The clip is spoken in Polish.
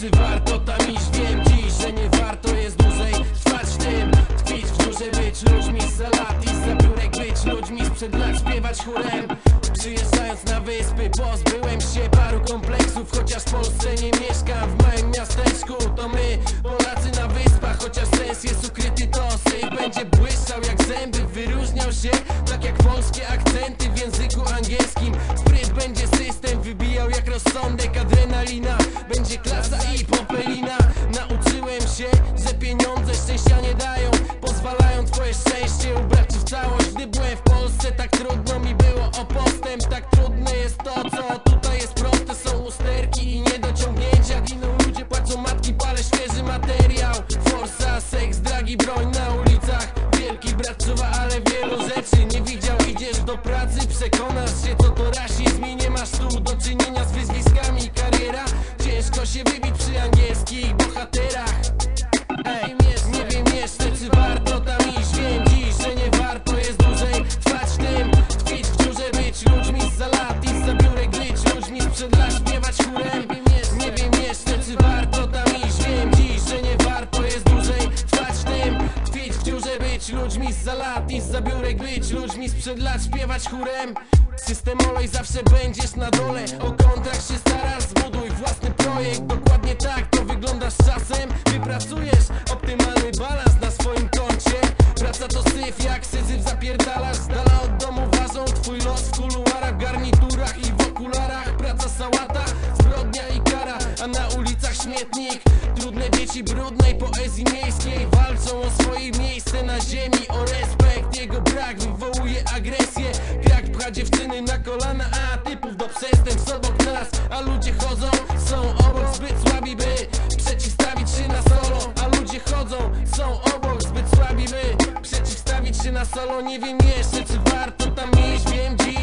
czy warto tam iść? Wiem dziś, że nie warto jest dłużej trwać w tym. Tkwić w dziurze, być ludźmi z salat i z zabiórek Być ludźmi sprzed lat, śpiewać chórem. Przyjeżdżając na wyspy pozbyłem się paru kompleksów Chociaż w Polsce nie mieszkam, w małym miasteczku. To my, Polacy na wyspach Chociaż sens jest ukryty to syf Będzie błyszczał jak zęby, wyróżniał się Tak jak polskie akcenty w języku angielskim. Spryt będzie system, wybijał jak rozsądek Adrenalina, będzie klasa i popelina Nauczyłem się, że pieniądze szczęścia nie dają. Pozwalają twoje szczęście ubrać w całość. Gdy byłem w Polsce tak trudno mi było o postęp. Tak trudne jest to co tutaj jest proste. Są usterki i niedociągnięcia. Giną ludzie, płaczą matki, palę świeży materiał. Forsa, seks, dragi, broń na ulicach. Wielki brat czuwa, ale wielu rzeczy nie widział. Idziesz do pracy, przekonasz się co to rasizm chórem Nie wiem jeszcze czy warto tam iść. Wiem dziś, że nie warto jest dłużej trwać tym. Tkwić w dziurze, być ludźmi z lat i z zabiórek Być ludźmi sprzed lat, śpiewać chórem. System olej zawsze będziesz na dole. O kontrakt się starasz, zbuduj własny projekt. Dokładnie tak to wyglądasz czasem śmietnik. Trudne dzieci brudnej poezji miejskiej Walczą o swoje miejsce na ziemi. O respekt, jego brak wywołuje agresję. Krak pcha dziewczyny na kolana A typów do przestępstw obok nas. A ludzie chodzą, są obok zbyt słabi by Przeciwstawić się na solo. A ludzie chodzą, są obok zbyt słabi by Przeciwstawić się na solo. Nie wiem jeszcze czy warto tam iść. Wiem dziś,